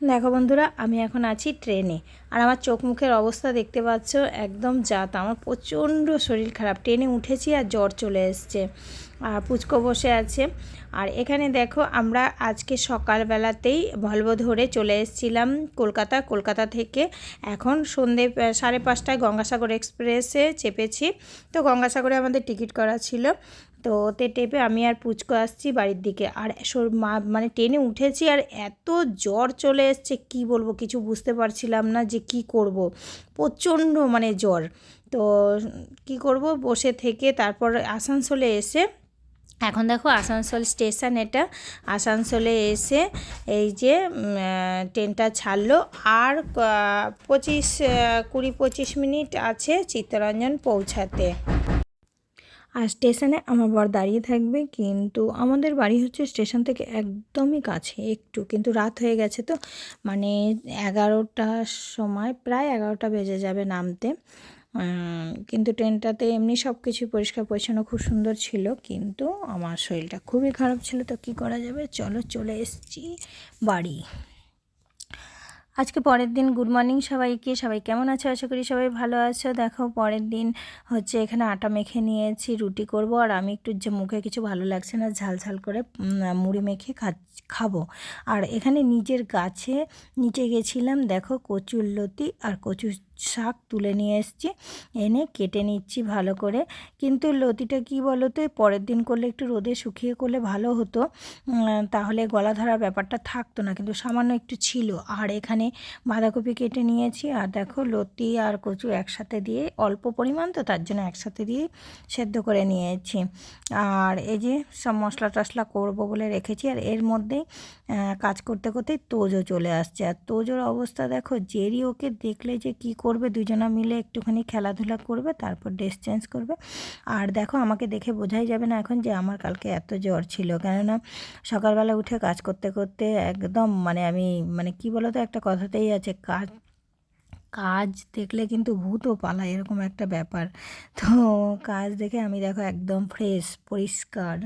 দেখো বন্ধুরা, আমি এখন আছি ট্রেনে। আর আমার চোখ মুখের অবস্থা দেখতে পাচ্ছ, একদম জাত আমার প্রচণ্ড শরীর খারাপ। ট্রেনে উঠেছি আর জ্বর চলে এসছে। আর পুচকো বসে আছে। আর এখানে দেখো, আমরা আজকে সকালবেলাতেই ভলভো ধরে চলে এসেছিলাম কলকাতা। কলকাতা থেকে এখন সন্ধে সাড়ে পাঁচটায় গঙ্গাসাগর এক্সপ্রেসে চেপেছি। তো গঙ্গাসাগরে আমাদের টিকিট করা ছিল। তো ওতে টেপে আমি আর পুচকো আসছি বাড়ির দিকে। আর মা মানে ট্রেনে উঠেছি আর এত জ্বর চলে এসছে, কি বলব কিছু বুঝতে পারছিলাম না যে কি করব। প্রচণ্ড মানে জ্বর। তো কি করব? বসে থেকে তারপর আসানসোলে এসে, এখন দেখো আসানসোল স্টেশন এটা। আসানসোলে এসে এই যে ট্রেনটা ছাড়লো। আর পঁচিশ কুড়ি, পঁচিশ মিনিট আছে চিত্তরঞ্জন পৌঁছাতে। আর স্টেশনে আমার বর দাঁড়িয়ে থাকবে, কিন্তু আমাদের বাড়ি হচ্ছে স্টেশন থেকে একদমই কাছে, একটু। কিন্তু রাত হয়ে গেছে তো মানে এগারোটার সময়, প্রায় এগারোটা বেজে যাবে নামতে। কিন্তু ট্রেনটাতে এমনি সব কিছু পরিষ্কার পরিচ্ছন্ন, খুব সুন্দর ছিল, কিন্তু আমার শরীরটা খুবই খারাপ ছিল, তো কী করা যাবে? চলো চলে এসেছি বাড়ি। আজকে পরের দিন গুড মর্নিং সবাইকে। সবাই কেমন আছো? আশা করি সবাই ভালো আছো। দেখো, পরের দিন হচ্ছে এখানে আটা মেখে নিয়েছি, রুটি করব, আর আমি একটু যে মুখে কিছু ভালো লাগছে না, ঝাল ঝাল করে মুড়ি মেখে খাব। আর এখানে নিজের গাছে নিচে গেছিলাম, দেখো কচুর লতি আর কচুর শাক তুলে নিয়ে এসেছি, এনে কেটে নিচ্ছি ভালো করে। কিন্তু লতিটা কি বলো তো পরের দিন করলে একটু রোদে শুকিয়ে করলে ভালো হতো। তাহলে গলা ধরার ব্যাপারটা থাকতো না, কিন্তু সামান্য একটু ছিল। আর এখানে বাঁধাকপি কেটে নিয়েছি, আর দেখো লতি আর কচু একসাথে দিয়ে, অল্প পরিমাণ তো তার জন্য একসাথে দিয়ে সেদ্ধ করে নিয়েছি। আর এই যে সব মশলা টশলা করব বলে রেখেছি, আর এর মধ্যেই কাজ করতে করতেই তোজো চলে আসছে। আর তোজোর অবস্থা দেখো, জেরি ওকে দেখলে যে কি করবে, দুজনা মিলে একটুখানি খেলাধুলা করবে, তারপর ড্রেস চেঞ্জ করবে। আর দেখো, আমাকে দেখে বোঝাই যাবে না এখন যে আমার কালকে এত জ্বর ছিল। কেননা সকালবেলা উঠে কাজ করতে করতে একদম মানে আমি মানে কি বলো তো একটা কথাতেই আছে, কাজ কাজ দেখলে কিন্তু ভূতও পালায়, এরকম একটা ব্যাপার। তো কাজ দেখে আমি দেখো একদম ফ্রেশ পরিষ্কার।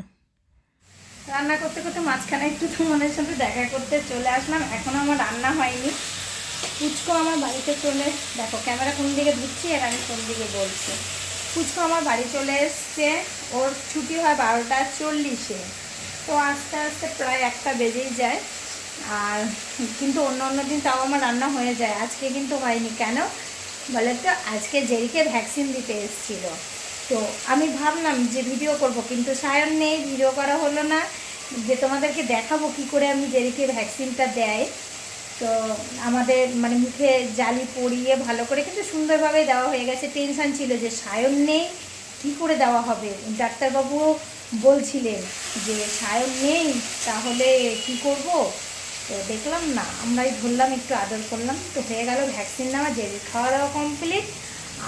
রান্না করতে করতে মাঝখানে একটু তোমাদের সাথে দেখা করতে চলে আসলাম এখনও আমার রান্না হয়নি। পুচকো আমার বাড়িতে চলে দেখো ক্যামেরা কোন দিকে ধুচ্ছি আর আমি কোন দিকে বলছি। পুচকো আমার বাড়ি চলে এসছে, ওর ছুটি হয় বারোটা চল্লিশে। তো আস্তে আস্তে প্রায় একটা বেজেই যায়। আর কিন্তু অন্য অন্য দিন তাও আমার রান্না হয়ে যায়। আজকে কিন্তু হয়নি। কেন? বলে তো আজকে জেরিকে ভ্যাকসিন দিতে এসেছিল। তো আমি ভাবলাম যে ভিডিও করব, কিন্তু সায়ন নেই, ভিডিও করা হলো না। যে তোমাদেরকে দেখাবো কি করে আমি জেরিকে ভ্যাকসিনটা দেয়। তো আমাদের মানে মুখে জালি পরিয়ে ভালো করে কিন্তু সুন্দরভাবে দেওয়া হয়ে গেছে। টেনশান ছিল যে সায়ন নেই, কী করে দেওয়া হবে? ডাক্তারবাবুও বলছিলেন যে সায়ন নেই, তাহলে কি করব? তো দেখলাম না, আমরাই ধরলাম, একটু আদর করলাম, তো হয়ে গেল ভ্যাকসিন নেওয়া জেলি খাওয়া দাওয়া কমপ্লিট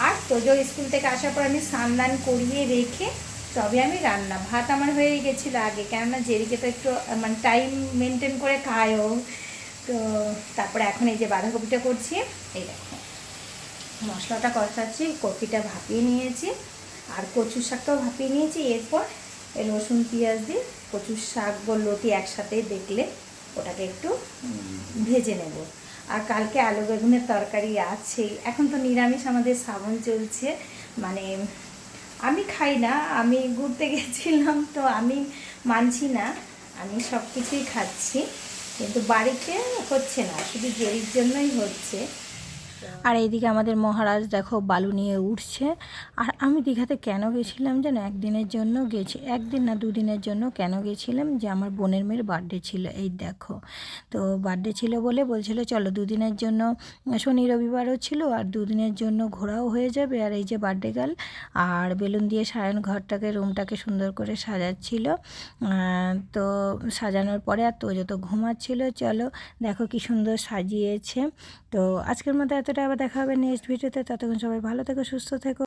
আর তোজো স্কুল থেকে আসার পর আমি স্নান করিয়ে রেখে তবে আমি রান্না, ভাত আমার হয়ে গেছিল আগে। কেননা জেরিকে তো একটু মানে টাইম মেনটেন করে খায়ও। তো তারপরে এখন এই যে বাঁধাকপিটা করছি, এই দেখো। মশলাটা কষাচ্ছি, কপিটা ভাপিয়ে নিয়েছি, আর কচুর শাকটাও ভাপিয়ে নিয়েছি। এরপর এই রসুন, পেঁয়াজ দিয়ে কচুর শাক বললতি একসাথে দেখলে ওটাকে একটু ভেজে নেব। আর কালকে আলু বেগুনের তরকারি আছেই এখন তো নিরামিষ, আমাদের শ্রাবণ চলছে। মানে আমি খাই না, আমি ঘুরতে গেছিলাম, তো আমি মানছি না। আমি সব কিছুই খাচ্ছি। কিন্তু বাড়িতে হচ্ছে না শুধু জেরির জন্যই হচ্ছে। আর এইদিকে আমাদের মহারাজ দেখো বালু নিয়ে উঠছে। আর আমি দীঘাতে কেন গেছিলাম যেন একদিনের জন্য গেছি, একদিন না দুদিনের জন্য কেন গেছিলাম যে আমার বোনের মেয়ের বার্থডে ছিল, এই দেখো। তো বার্থডে ছিল বলে বলছিল, চলো দুদিনের জন্য শনি রবিবারও ছিল আর দুদিনের জন্য ঘোরাও হয়ে যাবে। আর এই যে বার্থডে গার্ল আর বেলুন দিয়ে সায়ন ঘরটাকে রুমটাকে সুন্দর করে সাজাচ্ছিল। তো সাজানোর পরে আর তো যত ঘুমাচ্ছিল, চলো দেখো কি সুন্দর সাজিয়েছে। তো আজকের মতো এতটা আবার দেখা হবে নেক্সট ভিডিওতে। ততক্ষণ সবাই ভালো থেকো সুস্থ থেকো।